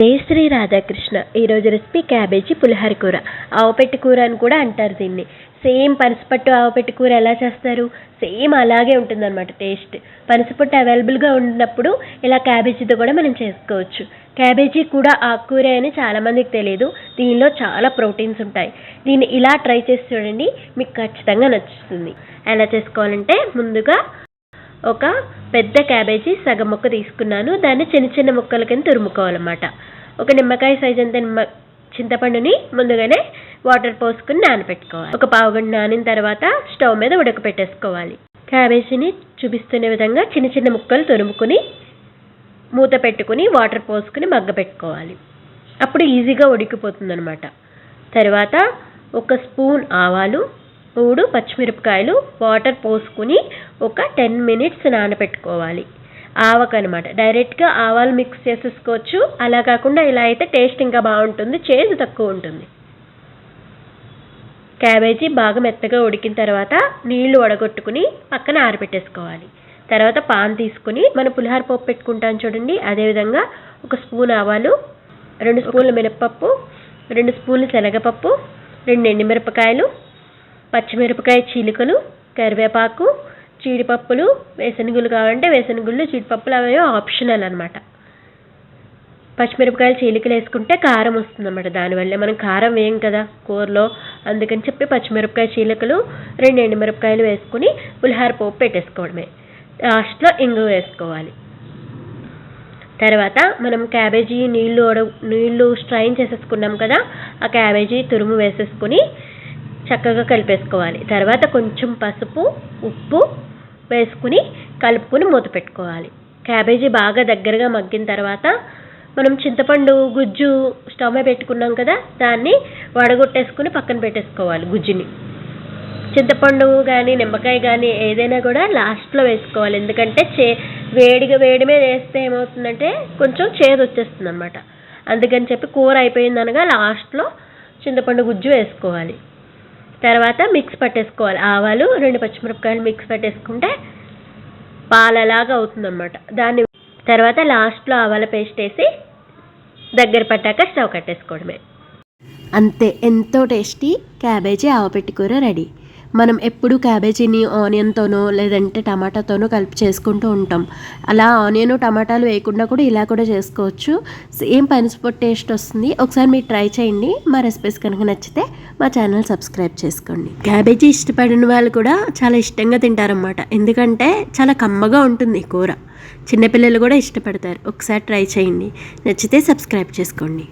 జై శ్రీ రాధాకృష్ణ. ఈరోజు recipe cabbage పులిహార కూర. ఆవపెట్టి కూర అని కూడా అంటారు దీన్ని. సేమ్ పనసపట్టు ఆవపెట్టి కూర ఎలా చేస్తారు? సేమ్ అలాగే ఉంటుందన్నమాట టేస్ట్. పనసపట్టు అవైలబుల్గా ఉన్నప్పుడు ఇలా క్యాబేజీతో కూడా మనం చేసుకోవచ్చు. క్యాబేజీ కూడా ఆకుకూర అని చాలామందికి తెలియదు దీనిలో చాలా ప్రోటీన్స్ ఉంటాయి. దీన్ని ఇలా ట్రై చేసి చూడండి. మీకు ఖచ్చితంగా నచ్చుతుంది. ఎలా చేసుకోవాలంటే ముందుగా ఒక పెద్ద క్యాబేజీ సగం ముక్క తీసుకున్నాను. దాన్ని చిన్న చిన్న ముక్కల కింద తురుముకోవాలన్నమాట. ఒక నిమ్మకాయ సైజ్ అంత నిమ్మ చింతపండుని ముందుగానే వాటర్ పోసుకుని నానబెట్టుకోవాలి ఒక పావు గంట నానిన తర్వాత స్టవ్ మీద ఉడకపెట్టేసుకోవాలి. క్యాబేజీని చూపిస్తున్న విధంగా చిన్న చిన్న ముక్కలు తురుముకుని మూత పెట్టుకుని వాటర్ పోసుకుని మగ్గ పెట్టుకోవాలి. అప్పుడు ఈజీగా ఉడికిపోతుంది అనమాట తర్వాత ఒక స్పూన్ ఆవాలు మూడు పచ్చిమిరపకాయలు వాటర్ పోసుకుని ఒక టెన్ మినిట్స్ నానబెట్టుకోవాలి. ఆవకు అనమాట డైరెక్ట్గా ఆవాలు మిక్స్ చేసేసుకోవచ్చు. అలా కాకుండా ఇలా అయితే టేస్ట్ ఇంకా బాగుంటుంది చేదు తక్కువ ఉంటుంది. క్యాబేజీ బాగా మెత్తగా ఉడికిన తర్వాత నీళ్ళు వడగొట్టుకుని పక్కన ఆరబెట్టేసుకోవాలి. తర్వాత పాన్ తీసుకుని మన పులిహార పప్పు పెట్టుకుంటాం చూడండి. అదేవిధంగా ఒక స్పూన్ ఆవాలు రెండు స్పూన్ల మినప్పప్పు రెండు స్పూన్లు శనగపప్పు రెండు ఎండుమిరపకాయలు పచ్చిమిరపకాయ చీలికలు కరివేపాకు జీడిపప్పులు వేసనగుళ్ళు కావాలంటే వేసనగుళ్ళు జీడిపప్పులు అవి ఆప్షనల్ అనమాట పచ్చిమిరపకాయలు చీలికలు వేసుకుంటే కారం వస్తుంది అనమాట దానివల్లే. మనం కారం వేయం కదా కూరలో. అందుకని చెప్పి పచ్చిమిరపకాయ చీలికలు రెండు ఎండుమిరపకాయలు వేసుకుని పులిహార పోపు పెట్టేసుకోవడమే. లాస్ట్లో ఇంగు వేసుకోవాలి. తర్వాత మనం క్యాబేజీ నీళ్ళు నీళ్ళు స్ట్రైన్ చేసేసుకున్నాం కదా ఆ క్యాబేజీ తురుము వేసేసుకుని చక్కగా కలిపేసుకోవాలి. తర్వాత కొంచెం పసుపు ఉప్పు వేసుకుని కలుపుకుని మూత పెట్టుకోవాలి. క్యాబేజీ బాగా దగ్గరగా మగ్గిన తర్వాత మనం చింతపండు గుజ్జు స్టవ్ మీద పెట్టుకున్నాం కదా దాన్ని వడగొట్టేసుకుని పక్కన పెట్టేసుకోవాలి గుజ్జుని. చింతపండు కానీ నిమ్మకాయ కానీ ఏదైనా కూడా లాస్ట్లో వేసుకోవాలి. ఎందుకంటే చే వేడిగా వేడి మీద వేస్తే ఏమవుతుందంటే కొంచెం చేదు వచ్చేస్తుంది అనమాట అందుకని చెప్పి కూర అయిపోయిందనగా లాస్ట్లో చింతపండు గుజ్జు వేసుకోవాలి. తర్వాత మిక్స్ పట్టేసుకోవాలి. ఆవాలు రెండు పచ్చిమిరపకాయలు మిక్స్ పట్టేసుకుంటే పాలలాగా అవుతుందన్నమాట. దాన్ని తర్వాత లాస్ట్లో ఆవాల పేస్ట్ వేసి దగ్గర పట్టాక స్టవ్ కట్టేసుకోవడమే. అంతే ఎంతో టేస్టీ క్యాబేజీ ఆవపెట్టి కూర రెడీ మనం ఎప్పుడు క్యాబేజీని ఆనియన్తోనో లేదంటే టమాటాతోనో కలిపి చేసుకుంటూ ఉంటాం. అలా ఆనియన్ టమాటాలు వేయకుండా కూడా ఇలా కూడా చేసుకోవచ్చు. సేమ్ పనిసిపొట్టు టేస్ట్ వస్తుంది. ఒకసారి మీరు ట్రై చేయండి. మా రెసిపీస్ కనుక నచ్చితే మా ఛానల్ సబ్స్క్రైబ్ చేసుకోండి. క్యాబేజీ ఇష్టపడిన వాళ్ళు కూడా చాలా ఇష్టంగా తింటారన్నమాట. ఎందుకంటే చాలా కమ్మగా ఉంటుంది కూర. చిన్నపిల్లలు కూడా ఇష్టపడతారు. ఒకసారి ట్రై చేయండి. నచ్చితే సబ్స్క్రైబ్ చేసుకోండి.